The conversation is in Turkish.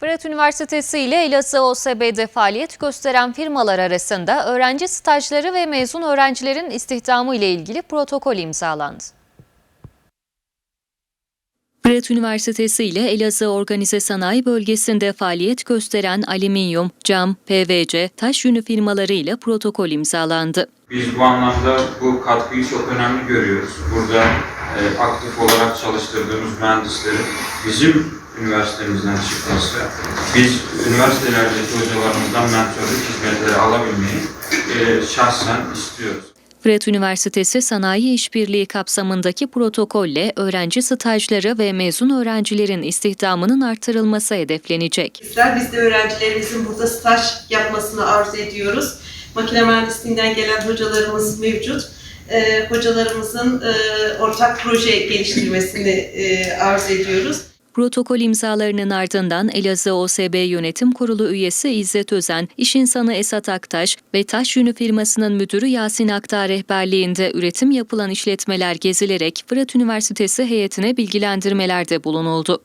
Fırat Üniversitesi ile Elazığ OSB'de faaliyet gösteren firmalar arasında öğrenci stajları ve mezun öğrencilerin istihdamı ile ilgili protokol imzalandı. Fırat Üniversitesi ile Elazığ Organize Sanayi Bölgesi'nde faaliyet gösteren alüminyum, cam, PVC, taş yünü firmaları ile protokol imzalandı. Biz bu anlamda bu katkıyı çok önemli görüyoruz. Burada e, aktif olarak çalıştırdığımız mühendislerin bizim üniversitemizden çıkması, biz üniversitelerdeki hocalarımızdan mentörlük hizmetleri alabilmeyi e, şahsen istiyoruz. Fırat Üniversitesi Sanayi İşbirliği kapsamındaki protokolle öğrenci stajları ve mezun öğrencilerin istihdamının artırılması hedeflenecek. Bizler biz de öğrencilerimizin burada staj yapmasını arzu ediyoruz. Makine mühendisliğinden gelen hocalarımız mevcut. Ee, hocalarımızın e, ortak proje geliştirmesini e, arzu ediyoruz. Protokol imzalarının ardından Elazığ OSB Yönetim Kurulu üyesi İzzet Özen, iş insanı Esat Aktaş ve taş yünü firmasının müdürü Yasin Aktar rehberliğinde üretim yapılan işletmeler gezilerek Fırat Üniversitesi heyetine bilgilendirmelerde bulunuldu.